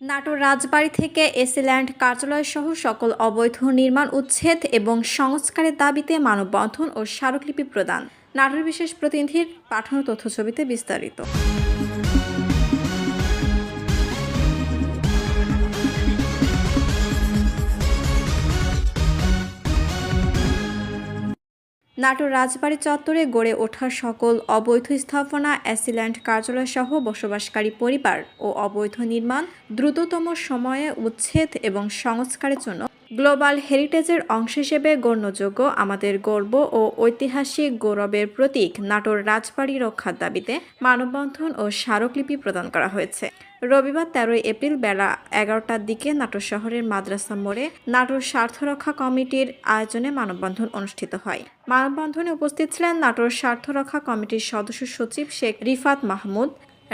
নাটোর রাজবাড়ি থেকে এসিল্যান্ড কার্যালয়সহ সকল অবৈধ নির্মাণ উচ্ছেদ এবং সংস্কারের দাবিতে মানববন্ধন ও স্মারকলিপি প্রদান। নাটোর বিশেষ প্রতিনিধির পাঠানো তথ্যছবিতে বিস্তারিত। নাটোর রাজবাড়ী চত্বরে গড়ে ওঠা সকল অবৈধ স্থাপনা, অ্যাসিল্যান্ড কার্যালয়সহ বসবাসকারী পরিবার ও অবৈধ নির্মাণ দ্রুততম সময়ে উচ্ছেদ এবং সংস্কারের জন্য গ্লোবাল হেরিটেজের অংশ হিসেবে গণ্যযোগ্য আমাদের গর্ব ও ঐতিহাসিক গৌরবের প্রতীক নাটোর রাজবাড়ি রক্ষার দাবিতে মানববন্ধন ও স্মারকলিপি প্রদান করা হয়েছে। রবিবার তেরোই এপ্রিল বেলা এগারোটার দিকে নাটোর শহরের মাদ্রাসা মোড়ে নাটোর স্বার্থরক্ষা কমিটির আয়োজনে মানববন্ধন অনুষ্ঠিত হয়। মানববন্ধনে উপস্থিত ছিলেন নাটোর স্বার্থরক্ষা কমিটির সদস্য সচিব শেখ রিফাত মাহমুদ,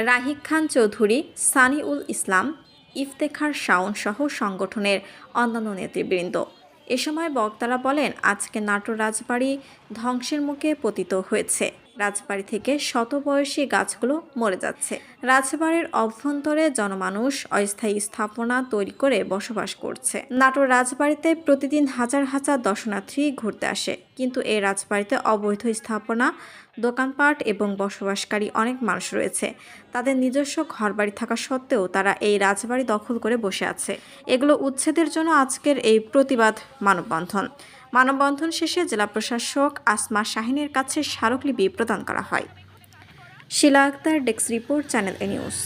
রাহিক খান চৌধুরী, সানিউল ইসলাম ইফতেখার শাওন সহ সংগঠনের অন্যান্য নেতৃবৃন্দ। এ সময় বক্তারা বলেন, আজকে নাটোর রাজবাড়ি ধ্বংসের মুখে পতিত হয়েছে। রাজবাড়ি থেকে শতবয়সী গাছগুলো মরে যাচ্ছে। রাজবাড়ির অভ্যন্তরে জনমানুষ অস্থায়ী স্থাপনা তৈরি করে বসবাস করছে। নাটোর রাজবাড়িতে প্রতিদিন হাজার হাজার দর্শনার্থী ঘুরতে আসে। কিন্তু এই রাজবাড়িতে অবৈধ স্থাপনা, দোকানপাট এবং বসবাসকারী অনেক মানুষ রয়েছে। তাদের নিজস্ব ঘরবাড়ি থাকা সত্ত্বেও তারা এই রাজবাড়ি দখল করে বসে আছে। এগুলো উচ্ছেদের জন্য আজকের এই প্রতিবাদ মানববন্ধন। মানববন্ধন শেষে জেলা প্রশাসক আসমা শাহিনের কাছে স্মারকলিপি প্রদান করা হয়। Shila Akter, desk report, channel A news.